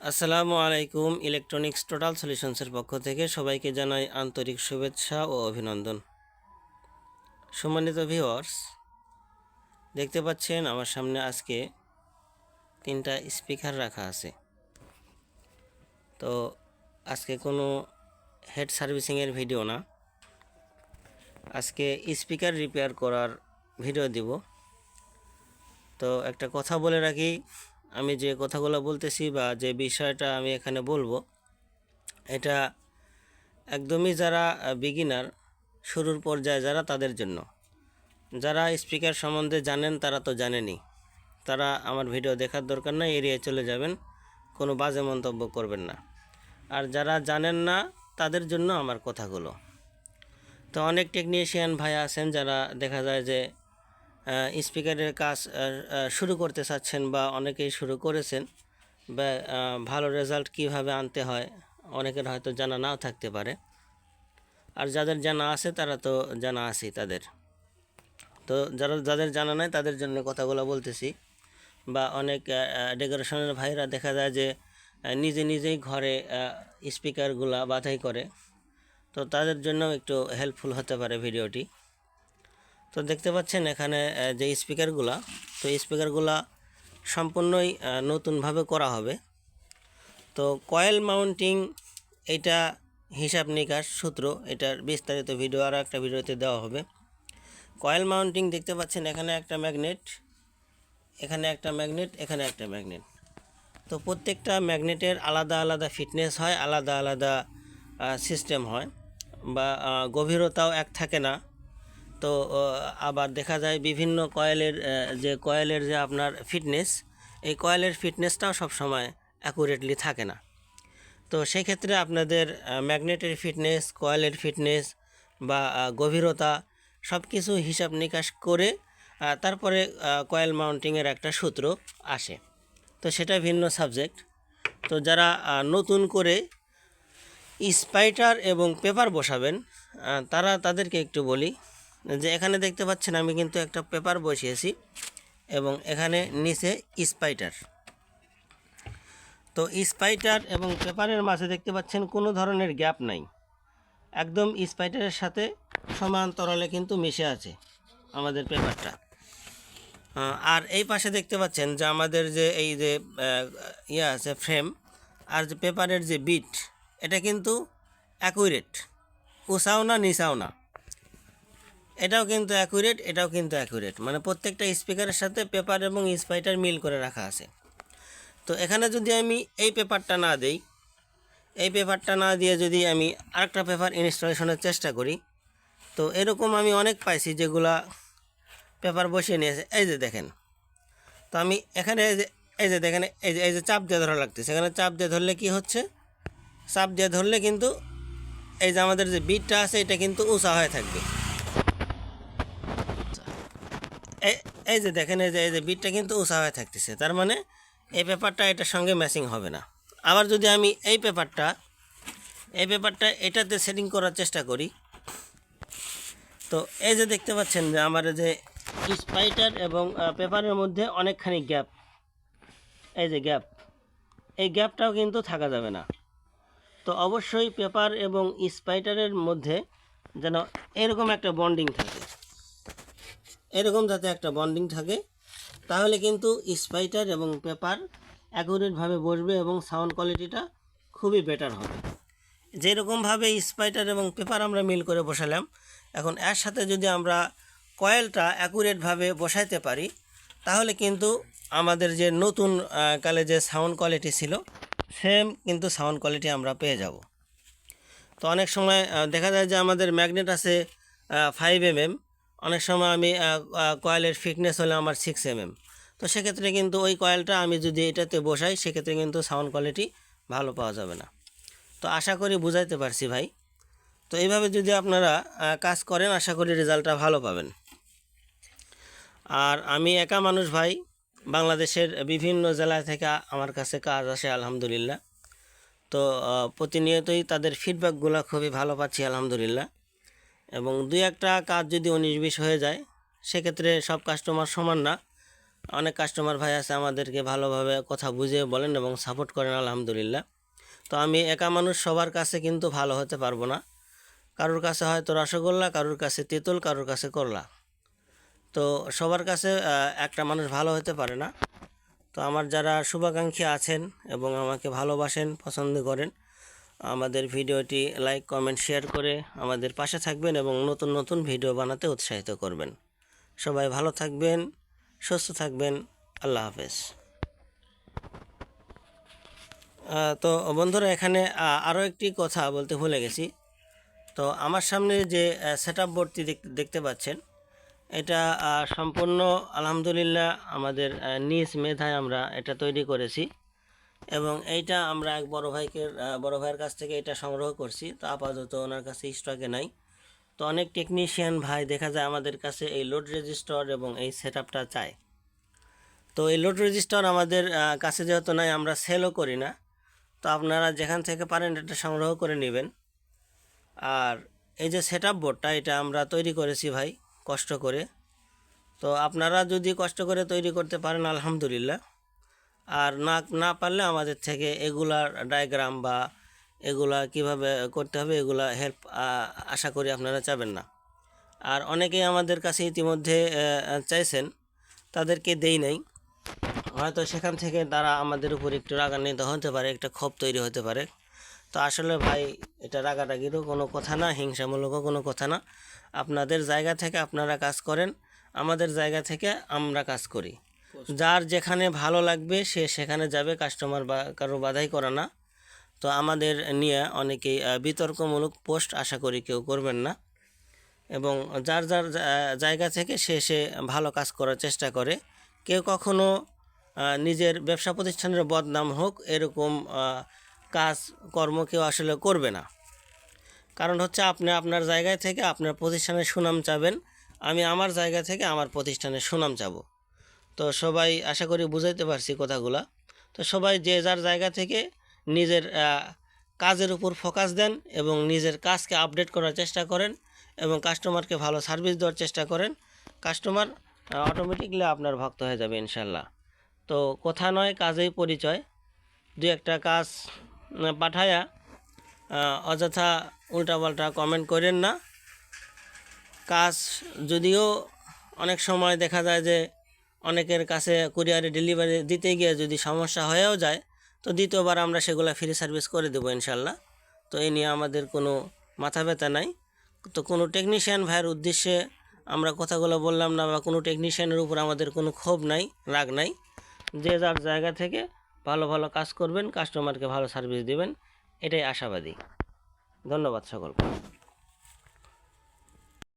আসসালামু আলাইকুম electronics total সলিউশনসের পক্ষ থেকে সবাইকে জানাই আন্তরিক শুভেচ্ছা ও অভিনন্দন। সম্মানিত ভিউয়ার্স দেখতে পাচ্ছেন আমার সামনে আজকে তিনটা স্পিকার রাখা আছে। তো আজকে কোনো হেড সার্ভিসিংয়ের ভিডিও না। আজকে স্পিকার রিপেয়ার করার ভিডিও দিব। তো একটা কথা বলে রাখি আমি যে কথাগুলো বলতেছি বা যে বিষয়টা আমি এখানে বলব, এটা একদমই যারা বিগিনার শুরুর পর্যায়ে যারা তাদের জন্য। যারা স্পিকার সম্বন্ধে জানেন তারা তো জানেনই তারা আমার ভিডিও দেখার দরকার নাই, এড়িয়ে চলে যাবেন, কোনো বাজে মন্তব্য করবেন না। আর যারা জানেন না, তাদের জন্য আমার কথাগুলো। তো অনেক টেকনিশিয়ান ভাই আছেন যারা দেখা যায় যে স্পিকারের কাজ শুরু করতে চাচ্ছেন বা অনেকেই শুরু করেছেন, বা ভালো রেজাল্ট কীভাবে আনতে হয়, অনেকের হয়তো জানা নাও থাকতে পারে। আর যাদের জানা আছে, তারা তো জানা আছেই তাদের। তো যারা, যাদের জানা নাই, তাদের জন্য কথাগুলো বলতেছি। বা অনেক ডেকোরেশনের ভাইরা দেখা যায় যে নিজে নিজেই ঘরে স্পিকারগুলা বাধাই করে। তো তাদের জন্য একটু হেল্পফুল হতে পারে ভিডিওটি তো দেখতে পাচ্ছেন এখানে যে স্পিকারগুলা, তো স্পিকারগুলা সম্পূর্ণই নতুনভাবে করা হবে। তো কয়েল মাউন্টিং এটা হিসাব নিকাশ সূত্র, এটার বিস্তারিত ভিডিও, আরও একটা ভিডিওতে দেওয়া হবে। কয়েল মাউন্টিং দেখতে পাচ্ছেন এখানে একটা ম্যাগনেট, এখানে একটা ম্যাগনেট, এখানে একটা ম্যাগনেট। তো প্রত্যেকটা ম্যাগনেটের আলাদা আলাদা ফিটনেস হয়, আলাদা আলাদা সিস্টেম হয়, বা গভীরতাও এক থাকে না। তো আবার দেখা যায় বিভিন্ন কয়েলের যে কয়েলের যে আপনার ফিটনেস এই কয়েলের ফিটনেসটাও সবসময় অ্যাকুরেটলি থাকে না। তো সেই ক্ষেত্রে আপনাদের ম্যাগনেটের ফিটনেস কয়েলের ফিটনেস বা গভীরতা সব কিছু হিসাব নিকাশ করে তারপরে কয়েল মাউন্টিংয়ের একটা সূত্র আসে। তো সেটা ভিন্ন সাবজেক্ট তো যারা নতুন করে স্পাইটার এবং পেপার বসাবেন তারা তাদেরকে একটু বলি। যে এখানে দেখতে পাচ্ছেন আমি কিন্তু একটা পেপার বসিয়েছি এবং এখানে নিচে স্পাইটার তো স্পাইটার এবং পেপারের মাঝে দেখতে পাচ্ছেন কোনো ধরনের গ্যাপ নাই। একদম স্পাইটারের সাথে সমান্তরালে কিন্তু মিশে আছে আমাদের পেপারটা। আর এই পাশে দেখতে পাচ্ছেন যে আমাদের যে এই যে ইয়ে আছে ফ্রেম আর যে পেপারের যে বিট এটা কিন্তু অ্যাকুরেট উঁচাও না নিচাও না। এটাও কিন্তু অ্যাকুরেট এটাও কিন্তু অ্যাকুরেট মানে প্রত্যেকটা স্পিকারের সাথে পেপার এবং স্পাইটার মিল করে রাখা আছে। তো এখানে যদি আমি এই পেপারটা না দেই, এই পেপারটা না দিয়ে যদি আমি আরেকটা পেপার ইনস্টলেশনের চেষ্টা করি, তো এরকম আমি অনেক পাইছি যেগুলা পেপার বসিয়ে নিয়েছে। এই যে দেখেন, তো আমি এখানে এই যে এই যে দেখেন, এই যে এই যে চাপ দিয়ে ধরা লাগতেছে। এখানে চাপ দিয়ে ধরলে কি হচ্ছে? চাপ দিয়ে ধরলে কিন্তু এই যে আমাদের যে বিটটা আছে, এটা কিন্তু উঁচা হয়ে থাকবে। এই যে দেখেন, এই যে এই যে বিটটা কিন্তু উঁচা হয়ে থাকতেছে। তার মানে এই পেপারটা এটার সঙ্গে ম্যাচিং হবে না। আবার যদি আমি এই পেপারটা এই পেপারটা এটাতে সেটিং করার চেষ্টা করি, তো এই যে দেখতে পাচ্ছেন যে আমার যে স্পাইটার এবং পেপারের মধ্যে অনেকখানি গ্যাপ এই যে গ্যাপ এই গ্যাপটাও কিন্তু থাকা যাবে না। তো অবশ্যই পেপার এবং স্পাইটারের মধ্যে যেন এরকম একটা বন্ডিং থাকে। এরকম যাতে একটা বন্ডিং থাকে, তাহলে কিন্তু স্পাইটার এবং পেপার অ্যাকুরেটভাবে বসবে এবং সাউন্ড কোয়ালিটিটা খুবই বেটার হবে। যেরকমভাবে স্পাইটার এবং পেপার আমরা মিল করে বসালাম, এখন এর সাথে যদি আমরা কয়েলটা অ্যাকুরেটভাবে বসাইতে পারি, তাহলে কিন্তু আমাদের যে নতুন কালে যে সাউন্ড কোয়ালিটি ছিল সেম কিন্তু সাউন্ড কোয়ালিটি আমরা পেয়ে যাব। তো অনেক সময় দেখা যায় যে আমাদের ম্যাগনেট আছে ফাইভ এম এম অনেক সময় আমি কয়েলের ফিটনেস হলে আমার সিক্স এম এম তো সেক্ষেত্রে কিন্তু ওই কয়েলটা আমি যদি এটাতে বসাই, সেক্ষেত্রে কিন্তু সাউন্ড কোয়ালিটি ভালো পাওয়া যাবে না। তো আশা করি বুঝাইতে পারছি ভাই। তো এইভাবে যদি আপনারা কাজ করেন, আশা করি রেজাল্টটা ভালো পাবেন। আর আমি একা মানুষ ভাই, বাংলাদেশের বিভিন্ন জেলা থেকে আমার কাছে কাজ আসে, আলহামদুলিল্লাহ। তো প্রতিনিয়তই তাদের ফিডব্যাকগুলো খুবই ভালো পাচ্ছি, আলহামদুলিল্লাহ। এবং দুই একটা কাজ যদি উনিশ বিশ হয়ে যায়, সেক্ষেত্রে সব কাস্টমার সমান না। অনেক কাস্টমার ভাই আছে আমাদেরকে ভালোভাবে কথা বুঝিয়ে বলেন এবং সাপোর্ট করেন, আলহামদুলিল্লাহ। তো আমি একা মানুষ, সবার কাছে কিন্তু ভালো হতে পারব না। কারোর কাছে হয়তো রসগোল্লা, কারোর কাছে তেঁতুল, কারোর কাছে করলা। তো সবার কাছে একটা মানুষ ভালো হতে পারে না। তো আমার যারা শুভাকাঙ্ক্ষী আছেন এবং আমাকে ভালোবাসেন, পছন্দ করেন আমাদের ভিডিওটি লাইক, কমেন্ট, শেয়ার করে আমাদের পাশে থাকবেন এবং নতুন নতুন ভিডিও বানাতে উৎসাহিত করবেন। সবাই ভালো থাকবেন, সুস্থ থাকবেন। আল্লাহ হাফেজ। তো বন্ধুরা, এখানে আরও একটি কথা বলতে ভুলে গেছি। তো আমার সামনে যে সেট আপ বোর্ডটি দেখ- দেখতে পাচ্ছেন, এটা সম্পূর্ণ আলহামদুলিল্লাহ আমাদের নিজ মেধায় আমরা এটা তৈরি করেছি। এবং এইটা আমরা এক বড় ভাইকে বড় ভাইয়ের কাছ থেকে এটা সংগ্রহ করছি। তো আপাতত ওনার কাছে স্টকে নাই। তো অনেক টেকনিশিয়ান ভাই দেখা যায় আমাদের কাছে এই লোড রেজিস্টার এবং এই সেট চায়। তো এই লোড রেজিস্টার আমাদের কাছে যেহেতু নাই, আমরা সেলও করি না। তো আপনারা যেখান থেকে পারেন এটা সংগ্রহ করে নেবেন। আর এই যে সেট বোর্ডটা এটা আমরা তৈরি করেছি ভাই, কষ্ট করে। তো আপনারা যদি কষ্ট করে তৈরি করতে পারেন, আলহামদুলিল্লাহ। আর না না পারলে আমাদের থেকে এগুলার ডায়াগ্রাম বা এগুলা কীভাবে করতে হবে, এগুলা হেল্প আশা করি আপনারা চাবেন না। আর অনেকেই আমাদের কাছে ইতিমধ্যে চাইছেন, তাদেরকে দেই নাই। হয়তো সেখান থেকে তারা আমাদের উপর একটু রাগান্বিত হতে পারে, একটা ক্ষোভ তৈরি হতে পারে। তো আসলে ভাই, এটা রাগারাগিরও কোনো কথা না, হিংসামূলকও কোনো কথা না। আপনাদের জায়গা থেকে আপনারা কাজ করেন, আমাদের জায়গা থেকে আমরা কাজ করি। যার যেখানে ভালো লাগবে সে সেখানে যাবে কাস্টমার বা কারও বাধাই করা না। তো আমাদের নিয়ে অনেকেই বিতর্কমূলক পোস্ট আশা করি কেউ করবেন না। এবং যার যার জায়গা থেকে সে সে ভালো কাজ করার চেষ্টা করে। কেউ কখনো নিজের ব্যবসা প্রতিষ্ঠানের বদনাম হোক, এরকম কাজ, কর্ম কেউ আসলে করবে না। কারণ হচ্ছে আপনি আপনার জায়গায় থেকে আপনার প্রতিষ্ঠানের সুনাম চাবেন, আমি আমার জায়গা থেকে আমার প্রতিষ্ঠানের সুনাম চাবো। তো সবাই আশা করি বুঝাইতে পারছি কথাগুলা। তো সবাই যে যার জায়গা থেকে নিজের কাজের উপর ফোকাস দেন এবং নিজের কাজকে আপডেট করার চেষ্টা করেন এবং কাস্টমারকে ভালো সার্ভিস দেওয়ার চেষ্টা করেন কাস্টমার অটোমেটিকলি আপনার ভক্ত হয়ে যাবে ইনশাল্লাহ। তো কথা নয়, কাজেই পরিচয়। দু একটা কাজ পাঠায়া অযথা উল্টাপাল্টা কমেন্ট করেন না। কাজ যদিও অনেক সময় দেখা যায় যে অনেকের কাছে কুরিয়ারে ডেলিভারি দিতে গিয়ে যদি সমস্যা হয়েও যায়, তো দ্বিতীয়বার আমরা সেগুলো ফ্রি সার্ভিস করে দেবো ইনশাল্লাহ। তো এই নিয়ে আমাদের কোনো মাথা ব্যথা নাই। তো কোনো টেকনিশিয়ান ভাইয়ের উদ্দেশ্যে আমরা কথাগুলো বললাম না বা কোনো টেকনিশিয়ানের উপর আমাদের কোনো ক্ষোভ নাই, রাগ নাই। যে যার জায়গা থেকে ভালো ভালো কাজ করবেন কাস্টমারকে ভালো সার্ভিস দিবেন, এটাই আশাবাদী। ধন্যবাদ সকলকে।